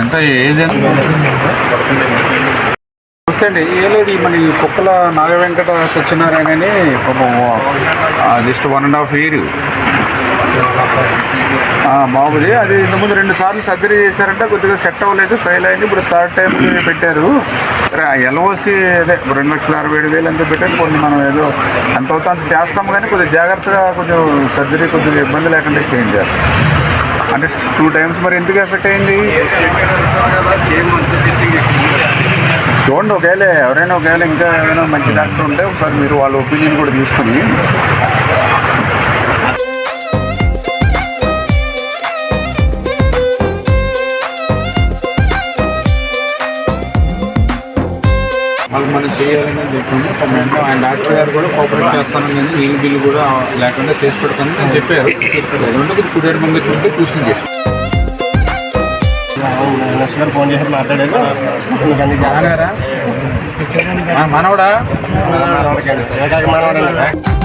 ఎంత ఏజ్ ఎంత? అండి ఏ లేదు మన ఈ కుక్కల నాగవెంకట సత్యనారాయణ అని పాపం just one and half year మామూలు అది ఇంతకుముందు రెండు సార్లు సర్జరీ చేశారంటే కొద్దిగా సెట్ అవ్వలేదు ఫెయిల్ అయింది. ఇప్పుడు థర్డ్ టైం పెట్టారు. ఎల్ఓసి అదే రెండు లక్షల అరవై ఏడు వేలు ఎంత పెట్టారు. కొన్ని మనం ఏదో ఎంత అవుతా అంత చేస్తాం కానీ కొద్దిగా జాగ్రత్తగా కొంచెం సర్జరీ కొద్దిగా ఇబ్బంది లేకుండా చేయించారు అంటే టూ టైమ్స్ మరి ఎందుకు ఎఫెక్ట్ అయింది? చూడండి ఒకవేళ ఎవరైనా ఒకవేళ ఇంకా ఏమైనా మంచి డాక్టర్ ఉంటే ఒకసారి మీరు వాళ్ళ ఒపీనియన్ కూడా తీసుకుని వాళ్ళు మనం చేయాలని చెప్పింది వెంటనే ఆయన డాక్టర్ గారు కూడా కోఆపరేట్ చేస్తాను కానీ నీళ్ళు బిల్లు కూడా లేకుండా చేసి పెడతాను అని చెప్పారు. రెండు కుడియారు మంది చూస్తే చూసుకుని చేసి ఫోన్ చేసి మాట్లాడారు. మనవడా? మనవాడండి